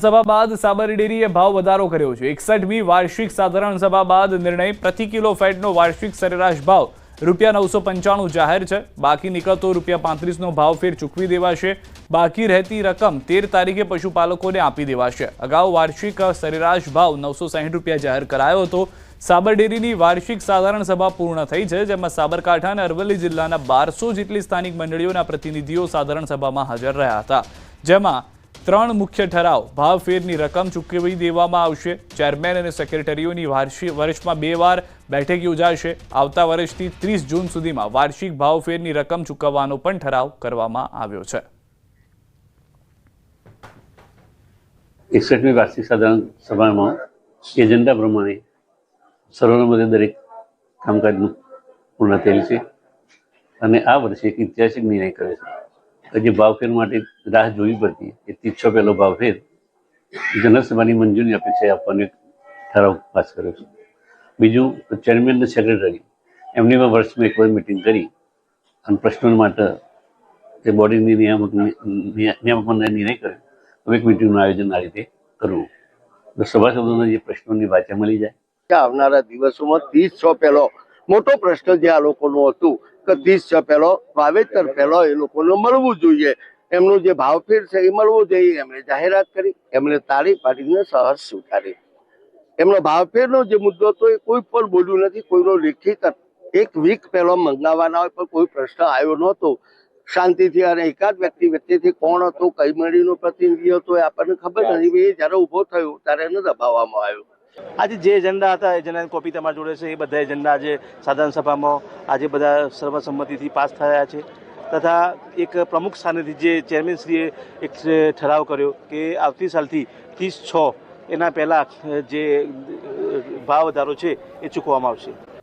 સભા બાદ સાબરી ડેરીએ ભાવ વધારો કર્યો છે. એકસઠમી વાર્ષિક સાધારણ સભા બાદ નિર્ણય પ્રતિ કિલો ફેટનો વાર્ષિક સરેરાશ ભાવ રૂપિયા નવસો પંચાણું જાહેર છે. બાકી નીકળતો રૂપિયા પાંત્રીસનો ભાવ ફેર ચૂકવી દેવાશે. બાકી રહેતી રકમ તેર તારીખે પશુપાલકોને આપી દેવાશે. અગાઉ વાર્ષિક સરેરાશ ભાવ નવસો સાહીઠ રૂપિયા જાહેર કરાયો હતો. સાબર ડેરીની વાર્ષિક સાધારણ સભા પૂર્ણ થઈ છે, જેમાં સાબરકાંઠા અને અરવલ્લી જિલ્લાના બારસો જેટલી સ્થાનિક મંડળીઓના પ્રતિનિધિઓ સાધારણ સભામાં હાજર રહ્યા હતા. જેમાં ત્રણ મુખ્ય ઠરાવ ભાવ ફેરની રકમ ચૂકવી દેવામાં આવશે. ચેરમેન અને સેક્રેટરીઓની વર્ષમાં બે વાર બેઠક યોજાશે. આવતા વર્ષથી ત્રીસ જૂન સુધીમાં વાર્ષિક ભાવ ફેરની રકમ ચૂકવવાનો પણ ઠરાવ કરવામાં આવ્યો છે. એકસઠમી વાર્ષિક સાધારણ સભામાં એજન્ડા પ્રમાણે સર્વસંમતે દરેક કામકાજનું પૂર્ણ થયેલ છે અને આ વર્ષે એક ઐતિહાસિક નિર્ણય કરે છે. જે ભાવફેર માટે રાહ જોવી પડતી, એ તીછો પહેલો ભાવફેર જનસભાની મંજૂરી અપેક્ષાએ આપવાનો ઠરાવ પાસ કર્યો છે. બીજું ચેરમેન અને સેક્રેટરી, એમની પણ વર્ષમાં એક વાર મિટિંગ કરી અને પ્રશ્નો માટે તે બોડીની નિયામક નિયામક મંડળે નિર્ણય કર્યો. હવે એક મિટિંગનું આયોજન આ રીતે કરવું. તો સભાસદોને જે પ્રશ્નોની વાચા મળી જાય. આવનારા દિવસોમાં ત્રીસ છ પહેલો મોટો પ્રશ્ન જે આ લોકોનું હતું કે ત્રીસ પહેલો વાવેતર પહેલો એ લોકોને મળવું જોઈએ. એમનું જે ભાવફેર છે એ મળવું જોઈએ. એમણે જાહેરાત કરી, એમણે તાળી પાડીને સહર્ષ સ્વીકારી એમનો ભાવફેરનો જે મુદ્દો હતો એ કોઈ પણ બોલ્યું નથી, કોઈનો લેખિત એક વીક પહેલો મંગાવવાના હોય પણ કોઈ પ્રશ્ન આવ્યો નહોતો. શાંતિથી અને એકાદ વ્યક્તિ વ્યક્તિથી કોણ હતો, કઈ મંડળીનો પ્રતિનિધિ હતો એ આપણને ખબર નથી. એ જ્યારે ઊભો થયો ત્યારે એને દબાવવામાં આવ્યો. આજે જે એજન્ડા હતા એજન્ડાની કોપી તમારી જોડે છે, એ બધા એજન્ડા આજે સાધારણ સભામાં આજે બધા સર્વસંમતિથી પાસ થયા છે. તથા એક પ્રમુખ સ્થાનેથી જે ચેરમેનશ્રીએ એક ઠરાવ કર્યો કે આવતી સાલથી ત્રીસ છ એના પહેલાં, જે ભાવ વધારો છે, એ ચૂકવવામાં આવશે.